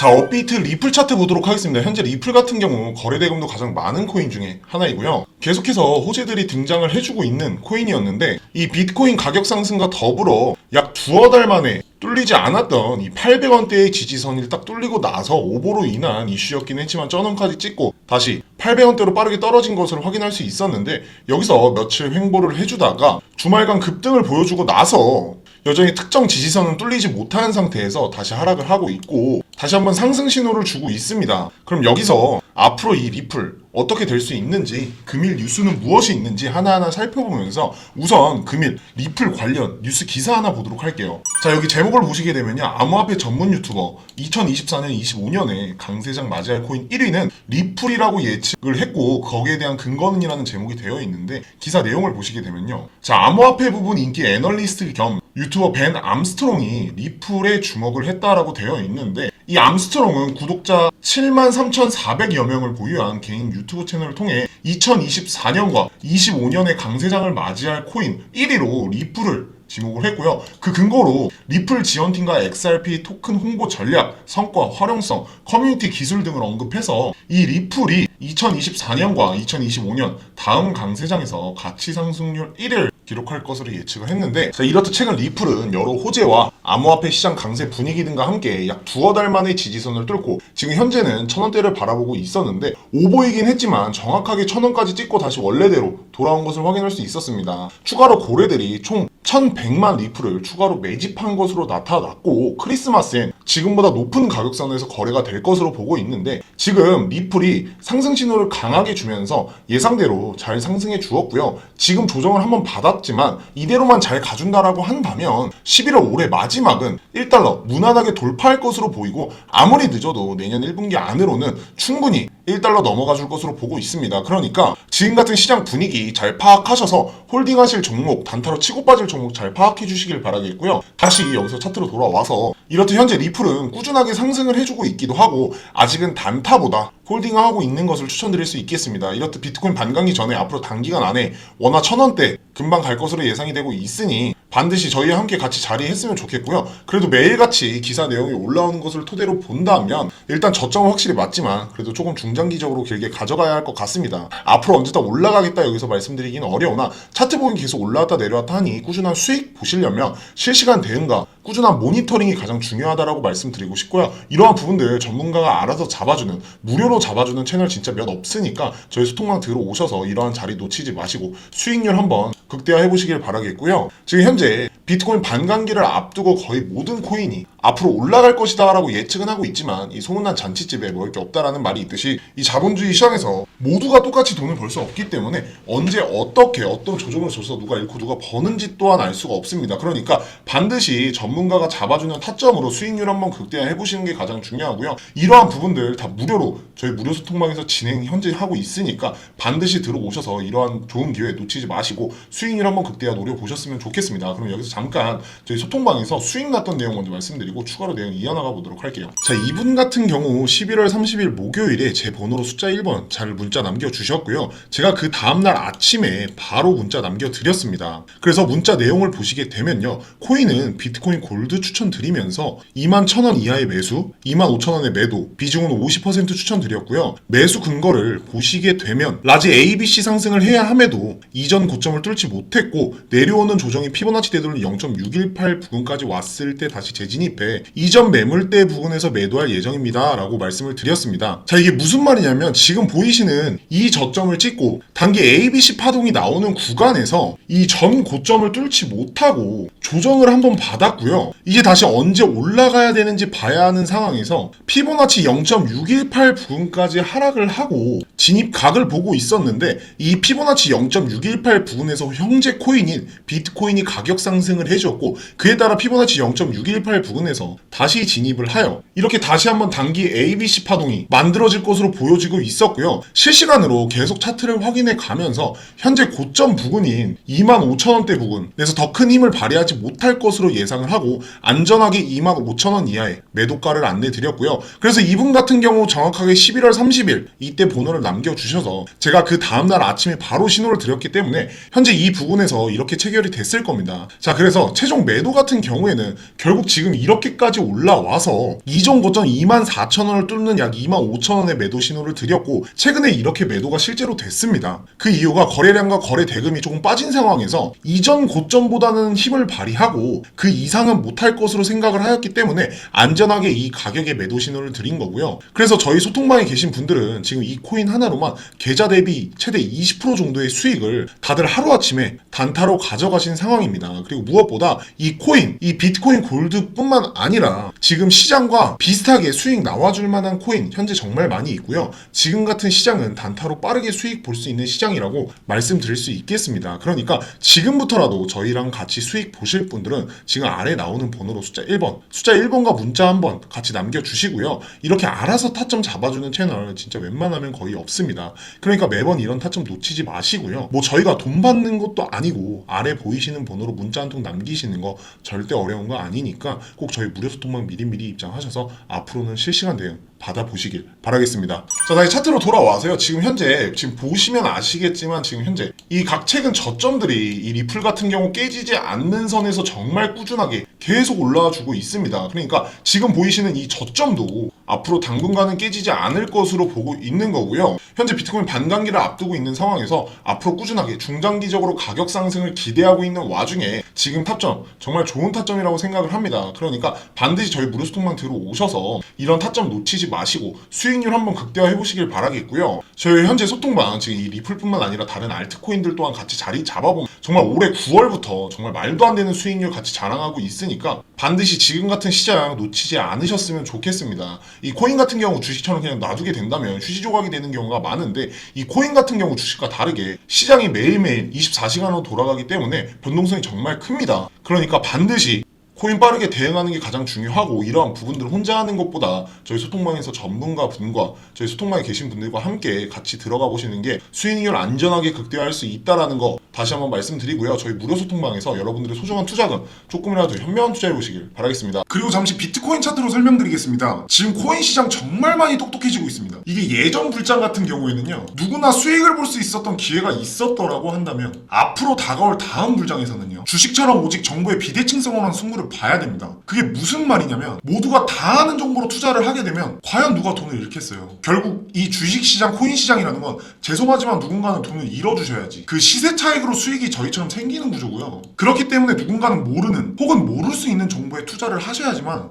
자, 업비트 리플 차트 보도록 하겠습니다. 현재 리플 같은 경우 거래대금도 가장 많은 코인 중에 하나이고요. 계속해서 호재들이 등장을 해주고 있는 코인이었는데 이 비트코인 가격 상승과 더불어 약 두어 달 만에 뚫리지 않았던 이 800원대의 지지선을 딱 뚫리고 나서 오보로 인한 이슈였긴 했지만 전원까지 찍고 다시 800원대로 빠르게 떨어진 것을 확인할 수 있었는데 여기서 며칠 횡보를 해주다가 주말간 급등을 보여주고 나서 여전히 특정 지지선은 뚫리지 못한 상태에서 다시 하락을 하고 있고 다시 한번 상승 신호를 주고 있습니다. 그럼 여기서 앞으로 이 리플 어떻게 될 수 있는지 금일 뉴스는 무엇이 있는지 하나하나 살펴보면서 우선 금일 리플 관련 뉴스 기사 하나 보도록 할게요. 자 여기 제목을 보시게 되면요 암호화폐 전문 유튜버 2024년 25년에 강세장 맞이할 코인 1위는 리플이라고 예측을 했고 거기에 대한 근거는이라는 제목이 되어 있는데 기사 내용을 보시게 되면요 자 암호화폐 부분 인기 애널리스트 겸 유튜버 벤 암스트롱이 리플에 주목을 했다라고 되어 있는데 이 암스트롱은 구독자 73,400여 명을 보유한 개인 유튜브 채널을 통해 2024년과 25년의 강세장을 맞이할 코인 1위로 리플을 지목을 했고요. 그 근거로 리플 지원팀과 XRP 토큰 홍보 전략, 성과, 활용성, 커뮤니티 기술 등을 언급해서 이 리플이 2024년과 2025년 다음 강세장에서 가치 상승률 1위를 기록할 것으로 예측을 했는데 자, 이렇듯 최근 리플은 여러 호재와 암호화폐 시장 강세 분위기 등과 함께 약 두어 달 만에 지지선을 뚫고 지금 현재는 천원대를 바라보고 있었는데 오보이긴 했지만 정확하게 천원까지 찍고 다시 원래대로 돌아온 것을 확인할 수 있었습니다. 추가로 고래들이 총 1100만 리플을 추가로 매집한 것으로 나타났고 크리스마스엔 지금보다 높은 가격 선에서 거래가 될 것으로 보고 있는데 지금 리플이 상승 신호를 강하게 주면서 예상대로 잘 상승해 주었고요. 지금 조정을 한번 받았지만 이대로만 잘 가준다라고 한다면 11월 올해 마지막은 1달러 무난하게 돌파할 것으로 보이고 아무리 늦어도 내년 1분기 안으로는 충분히 1달러 넘어가 줄 것으로 보고 있습니다. 그러니까 지금 같은 시장 분위기 잘 파악하셔서 홀딩하실 종목, 단타로 치고 빠질 종목 잘 파악해 주시길 바라겠고요. 다시 여기서 차트로 돌아와서 이렇듯 현재 리플 은 꾸준하게 상승을 해주고 있기도 하고 아직은 단타보다 홀딩하고 있는 것을 추천드릴 수 있겠습니다. 이렇듯 비트코인 반감기 전에 앞으로 단기간 안에 원화 천원대 금방 갈 것으로 예상이 되고 있으니 반드시 저희와 함께 같이 자리했으면 좋겠고요. 그래도 매일같이 기사 내용이 올라오는 것을 토대로 본다면 일단 저점은 확실히 맞지만 그래도 조금 중장기적으로 길게 가져가야 할 것 같습니다. 앞으로 언제 다 올라가겠다 여기서 말씀드리기는 어려우나 차트 보긴 계속 올라왔다 내려왔다 하니 꾸준한 수익 보시려면 실시간 대응과 꾸준한 모니터링이 가장 중요하다라고 말씀드리고 싶고요. 이러한 부분들 전문가가 알아서 잡아주는 무료로 잡아주는 채널 진짜 몇 없으니까 저희 소통방 들어오셔서 이러한 자리 놓치지 마시고 수익률 한번 극대화해 보시길 바라겠고요. 지금 현재 비트코인 반감기를 앞두고 거의 모든 코인이 앞으로 올라갈 것이다라고 예측은 하고 있지만 이 소문난 잔치집에 먹을 게 없다라는 말이 있듯이 이 자본주의 시장에서 모두가 똑같이 돈을 벌 수 없기 때문에 언제 어떻게 어떤 조종을 줘서 누가 잃고 누가 버는지 또한 알 수가 없습니다. 그러니까 반드시 전문가가 잡아주는 타점으로 수익률 한번 극대화해 보시는 게 가장 중요하고요. 이러한 부분들 다 무료로 저희 무료 소통방에서 진행 현재 하고 있으니까 반드시 들어오셔서 이러한 좋은 기회 놓치지 마시고 수익률 한번 극대화 노려 보셨으면 좋겠습니다. 그럼 여기서 잠깐 저희 소통방에서 수익 났던 내용 먼저 말씀드리고 추가로 내용 이어나가 보도록 할게요. 자, 이분 같은 경우 11월 30일 목요일에 제 번호로 숫자 1번 잘 문자 남겨주셨고요. 제가 그 다음날 아침에 바로 문자 남겨드렸습니다. 그래서 문자 내용을 보시게 되면요. 코인은 비트코인 골드 추천드리면서 2만 1,000원 이하의 매수, 2만 5천원의 매도, 비중은 50% 추천드렸고요. 매수 근거를 보시게 되면 라지 ABC 상승을 해야 함에도 이전 고점을 뚫지 못했고 내려오는 조정이 피보나치 되돌린 0.618 부근까지 왔을 때 다시 재진입해 이전 매물대 부근에서 매도할 예정입니다. 라고 말씀을 드렸습니다. 자, 이게 무슨 말이냐면 지금 보이시는 이 저점을 찍고 단기 ABC 파동이 나오는 구간에서 이 전 고점을 뚫지 못하고 조정을 한번 받았고요. 이제 다시 언제 올라가야 되는지 봐야 하는 상황에서 피보나치 0.618 부근까지 하락을 하고 진입각을 보고 있었는데 이 피보나치 0.618 부근에서 형제 코인인 비트코인이 가격 상승을 해줬고 그에 따라 피보나치 0.618 부근에서 다시 진입을 하여 이렇게 다시 한번 단기 ABC 파동이 만들어질 것으로 보여지고 있었고요. 실시간으로 계속 차트를 확인해 가면서 현재 고점 부근인 25,000원대 부근에서 더 큰 힘을 발휘하지 못할 것으로 예상을 하고 안전하게 25,000원 이하의 매도가를 안내 드렸고요. 그래서 이분 같은 경우 정확하게 11월 30일 이때 번호를 남겨주셔서 제가 그 다음날 아침에 바로 신호를 드렸기 때문에 현재 이 부분에서 이렇게 체결이 됐을 겁니다. 자, 그래서 최종 매도 같은 경우에는 결국 지금 이렇게까지 올라와서 이전 고점 24,000원을 뚫는 약 25,000원의 매도 신호를 드렸고 최근에 이렇게 매도가 실제로 됐습니다. 그 이유가 거래량과 거래 대금이 조금 빠진 상황에서 이전 고점보다는 힘을 발휘하고 그 이상은 못할 것으로 생각을 하였기 때문에 안전하게 이 가격의 매도 신호를 드린 거고요. 그래서 저희 소통방에 계신 분들은 지금 이 코인 하나로만 계좌 대비 최대 20% 정도의 수익을 다들 하루아침에 단타로 가져가신 상황입니다. 그리고 무엇보다 이 코인, 이 비트코인 골드뿐만 아니라 지금 시장과 비슷하게 수익 나와줄 만한 코인 현재 정말 많이 있고요. 지금 같은 시장은 단타로 빠르게 수익 볼 수 있는 시장이라고 말씀드릴 수 있겠습니다. 그러니까 지금부터라도 저희랑 같이 수익 보실 분들은 지금 아래 나오는 번호로 숫자 1번, 숫자 1번과 문자 한 번 같이 남겨주시고요. 이렇게 알아서 타점 잡아주는 채널 진짜 웬만하면 거의 없습니다. 그러니까 매번 이런 타점 놓치지 마시고요. 뭐 저희가 돈 받는 것도 아니고 아래 보이시는 번호로 문자 한 통 남기시는 거 절대 어려운 거 아니니까 꼭 저희 무료 소통방 미리미리 입장하셔서 앞으로는 실시간 대응 받아보시길 바라겠습니다. 자, 다시 차트로 돌아와서요. 지금 현재 지금 보시면 아시겠지만 지금 현재 이각 최근 저점들이 이 리플 같은 경우 깨지지 않는 선에서 정말 꾸준하게 계속 올라와 주고 있습니다. 그러니까 지금 보이시는 이 저점도 앞으로 당분간은 깨지지 않을 것으로 보고 있는 거고요. 현재 비트코인 반감기를 앞두고 있는 상황에서 앞으로 꾸준하게 중장기적으로 가격 상승을 기대하고 있는 와중에 지금 타점 정말 좋은 타점이라고 생각을 합니다. 그러니까 반드시 저희 무료 소통방 들어오셔서 이런 타점 놓치지 마시고 수익률 한번 극대화해 보시길 바라겠고요. 저희 현재 소통방 지금 이 리플뿐만 아니라 다른 알트코인들 또한 같이 자리 잡아보면 정말 올해 9월부터 정말 말도 안 되는 수익률 같이 자랑하고 있으니까 반드시 지금 같은 시장 놓치지 않으셨으면 좋겠습니다. 이 코인 같은 경우 주식처럼 그냥 놔두게 된다면 휴지 조각이 되는 경우가 많은데 이 코인 같은 경우 주식과 다르게 시장이 매일매일 24시간으로 돌아가기 때문에 변동성이 정말 큽니다. 그러니까 반드시 코인 빠르게 대응하는 게 가장 중요하고 이러한 부분들을 혼자 하는 것보다 저희 소통방에서 전문가 분과 저희 소통방에 계신 분들과 함께 같이 들어가 보시는 게 수익률 안전하게 극대화할 수 있다라는 거 다시 한번 말씀드리고요. 저희 무료 소통방에서 여러분들의 소중한 투자금 조금이라도 현명한 투자해 보시길 바라겠습니다. 그리고 잠시 비트코인 차트로 설명드리겠습니다. 지금 코인 시장 정말 많이 똑똑해지고 있습니다. 이게 예전 불장 같은 경우에는요. 누구 나 수익을 볼 수 있었던 기회가 있었더라고 한다면 앞으로 다가올 다음 불장에서는요. 주식처럼 오직 정보의 비대칭성으로 한 승부를 봐야 됩니다. 그게 무슨 말이냐면 모두가 다 아는 정보로 투자를 하게 되면 과연 누가 돈을 잃겠어요. 결국 이 주식 시장, 코인 시장이라는 건 죄송하지만 누군가는 돈을 잃어주셔야지. 그 시세 차익으로 수익이 저희처럼 생기는 구조고요. 그렇기 때문에 누군가는 모르는 혹은 모를 수 있는 정보에 투자를 하셔야지만